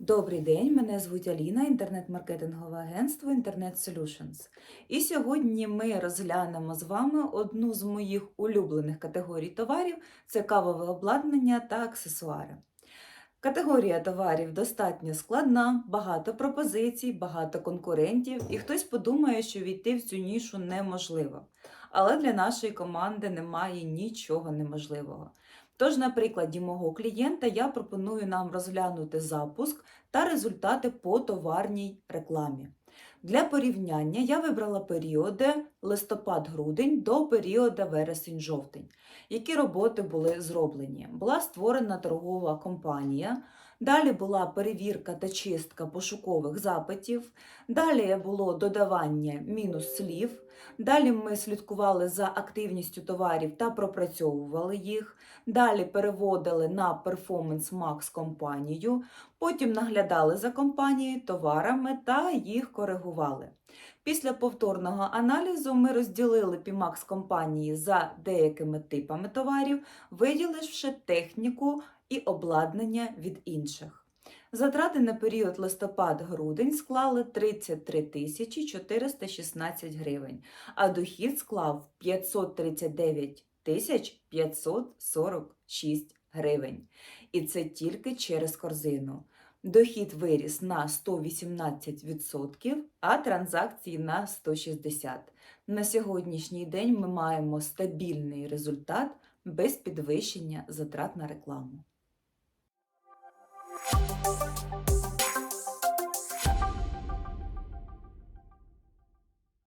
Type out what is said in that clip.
Добрий день, мене звуть Аліна, інтернет-маркетингове агентство Internet Solutions. І сьогодні ми розглянемо з вами одну з моїх улюблених категорій товарів це кавове обладнання та аксесуари. Категорія товарів достатньо складна, багато пропозицій, багато конкурентів, і хтось подумає, що війти в цю нішу неможливо. Але для нашої команди немає нічого неможливого. Тож, на прикладі мого клієнта я пропоную нам розглянути запуск та результати по товарній рекламі. Для порівняння я вибрала періоди листопад-грудень до періоду вересень-жовтень. Які роботи були зроблені? Була створена торгова компанія, далі була перевірка та чистка пошукових запитів, далі було додавання мінус слів, далі ми слідкували за активністю товарів та пропрацьовували їх. Далі переводили на Performance Max компанію, потім наглядали за компанією товарами та їх коригували. Після повторного аналізу ми розділили PMAX компанії за деякими типами товарів, виділивши техніку і обладнання від інших. Затрати на період листопад-грудень склали 33 тисячі 416 гривень, а дохід склав 539 тисяч 546 гривень. І це тільки через корзину. Дохід виріс на 118%, а транзакції на 160%. На сьогоднішній день ми маємо стабільний результат без підвищення затрат на рекламу.